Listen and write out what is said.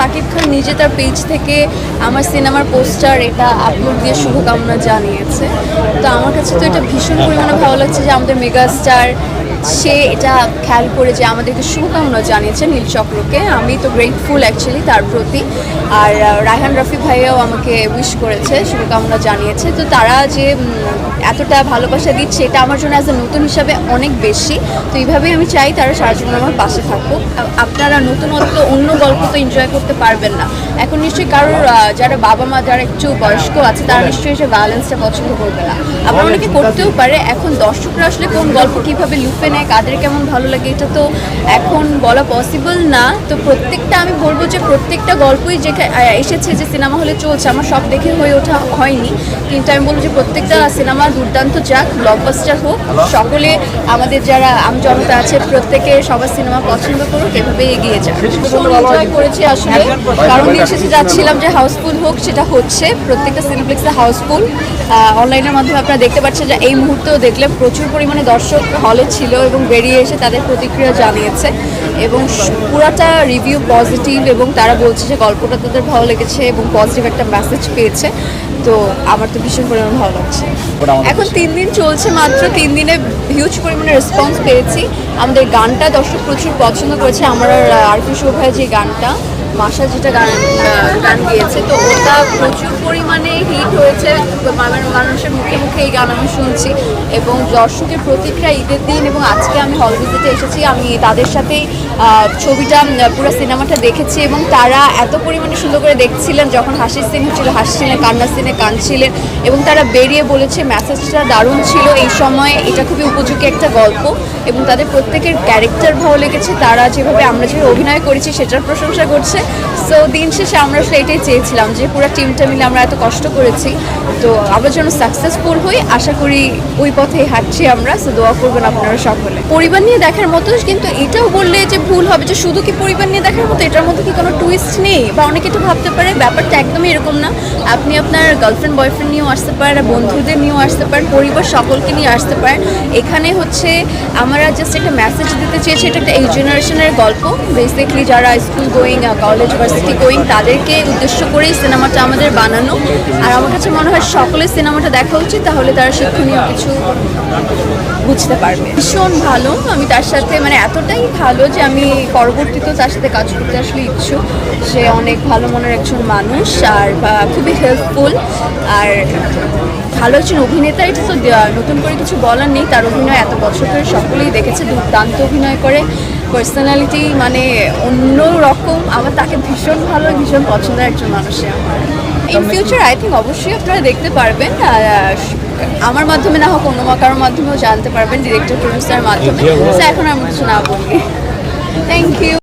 শাকিব খান নিজে তার পেজ থেকে আমার সিনেমার পোস্টার এটা আপলোড দিয়ে শুভকামনা জানিয়েছে। তো আমার কাছে তো এটা ভীষণ পরিমাণে ভালো লাগছে যে আমাদের মেগা স্টার সে এটা খেয়াল করে যে আমাদেরকে শুভকামনা জানিয়েছে নীল চক্রকে। আমি তো গ্রেটফুল অ্যাকচুয়ালি তার প্রতি। আর রায়হান রফি ভাইয়াও আমাকে উইশ করেছে, শুভকামনা জানিয়েছে। তো তারা যে এতটা ভালোবাসা দিচ্ছে, এটা আমার জন্য অ্যাজ এ নতুন হিসাবে অনেক বেশি। তো এইভাবেই আমি চাই তারা সারা জীবন আমার পাশে থাকুক। আপনারা নতুনত্ব, অন্য গল্প তো এনজয় করতে পারবেন না। এখন নিশ্চয়ই কারোর যারা বাবা মা, যারা একটু বয়স্ক আছে, তারা নিশ্চয়ই সে ব্যালেন্সটা পছন্দ করবে না। আবার অনেকে করতেও পারে। এখন দর্শকরা আসলে কোন গল্প কীভাবে লুপে নেয় কাদের কেমন ভালো লাগে এটা তো এখন বলা পসিবল না। তো প্রত্যেকটা আমি বলব যে প্রত্যেকটা গল্পই যেখানে এসেছে যে সিনেমা হলে চলছে আমার সব দেখে হয়ে ওঠা হয়নি। কিন্তু আমি বলব যে প্রত্যেকটা সিনেমা দুর্দান্ত যাক ব্লকবাস্টার হোক সকলে আমাদের যারা আম জনতা আছে প্রত্যেকে সবার সিনেমা পছন্দ করুক এভাবে এগিয়ে যাক। এনজয় করেছি আসলে। কারণ দিন শেষে যাচ্ছিলাম যে হাউসফুল হোক সেটা হচ্ছে প্রত্যেকটা সিনেপ্লেক্সে হাউসফুল। অনলাইনের মাধ্যমে আপনারা দেখতে পাচ্ছেন যে এই মুহূর্তেও দেখলে প্রচুর পরিমাণে দর্শক হলে ছিল। এবং বেরিয়ে এসে তাদের প্রতিক্রিয়া জানিয়েছে এবং পুরাটা রিভিউ পজিটিভ এবং তারা বলছে যে গল্পটা তাদের ভালো লেগেছে এবং পজিটিভ একটা মেসেজ পেয়েছে। তো আমার তো ভীষণ পরিমাণে ভালো লাগছে। এখন তিন দিন চলছে মাত্র তিন দিনে হিউজ পরিমাণে রেসপন্স পেয়েছি। আমাদের গানটা দর্শক প্রচুর পছন্দ করেছে। আমার আর আরফি শোভায় যে গানটা মাসা যেটা গান গান গিয়েছে, তো ওটা প্রচুর পরিমাণে হিট হয়েছে। মানে মানুষের মুখে মুখে এই গান আমি শুনছি এবং দর্শকের প্রতিক্রিয়া ঈদের দিন এবং আজকে আমি হল ভিজিটে এসেছি। আমি তাদের সাথে ছবিটা পুরো সিনেমাটা দেখেছি এবং তারা এত পরিমাণে সুন্দর করে দেখছিলেন যখন হাসির সিন হচ্ছিল হাসছিলেন কান্নার সিনে কাঁদছিলেন এবং তারা বেরিয়ে বলেছে মেসেজটা দারুণ ছিল। এই সময়ে এটা খুবই উপযোগী একটা গল্প এবং তাদের প্রত্যেকের ক্যারেক্টার ভালো লেগেছে। তারা যেভাবে আমরা যেভাবে অভিনয় করেছি সেটার প্রশংসা করছে। সো দিন শেষে আমরা আসলে এটাই চেয়েছিলাম যে পুরো টিমটা মিলে আমরা এত কষ্ট করেছি। তো আমরা যেন সাকসেসফুল হই, আশা করি ওই পথেই হাঁটছি আমরা। সো দোয়া করবেন আপনারা সকলে। পরিবার নিয়ে দেখার মতো, কিন্তু এটাও বললে যে ভুল হবে যে শুধু কি পরিবার নিয়ে দেখার মতো, এটার মধ্যে কি কোনো টুইস্ট নেই? বা অনেকে তো ভাবতে পারে ব্যাপারটা একদমই এরকম না। আপনি আপনার গার্লফ্রেন্ড বয়ফ্রেন্ড নিয়েও আসতে পারেন বন্ধুদের নিয়েও আসতে পারেন, পরিবার সকলকে নিয়ে আসতে পারেন। এখানে হচ্ছে আমরা জাস্ট একটা মেসেজ দিতে চেয়েছি, এটা একটা এই জেনারেশনের গল্প। বেসিকলি যারা school going college varsity going তাদেরকে উদ্দেশ্য করেই সিনেমাটা আমাদের বানানো। আর আমার কাছে মনে হয় সকলের সিনেমাটা দেখা উচিত, তাহলে তারা শিক্ষণীয় কিছু বুঝতে পারবে। ভীষণ ভালো, আমি তার সাথে মানে এতটাই ভালো যে আমি পরবর্তীতেও তার সাথে কাজ করতে আসলে ইচ্ছুক। সে অনেক ভালো মনের একজন মানুষ আর খুবই হেল্পফুল আর ভালো একজন অভিনেতা, এটা তো নতুন করে কিছু বলার নেই। তার অভিনয় এত বছর ধরে সকলেই দেখেছে, দুর্দান্ত অভিনয় করে। পার্সোনালিটি মানে অন্য রকম আমার তাকে ভীষণ ভালো ভীষণ পছন্দের একজন মানুষে আমার। ইন ফিউচার আই থিঙ্ক অবশ্যই আপনারা দেখতে পারবেন আর আমার মাধ্যমে না হোক অন্য কারোর মাধ্যমেও জানতে পারবেন ডিরেক্টর প্রডিউসারের মাধ্যমে। এখন আমি কিছু না বলি থ্যাংক ইউ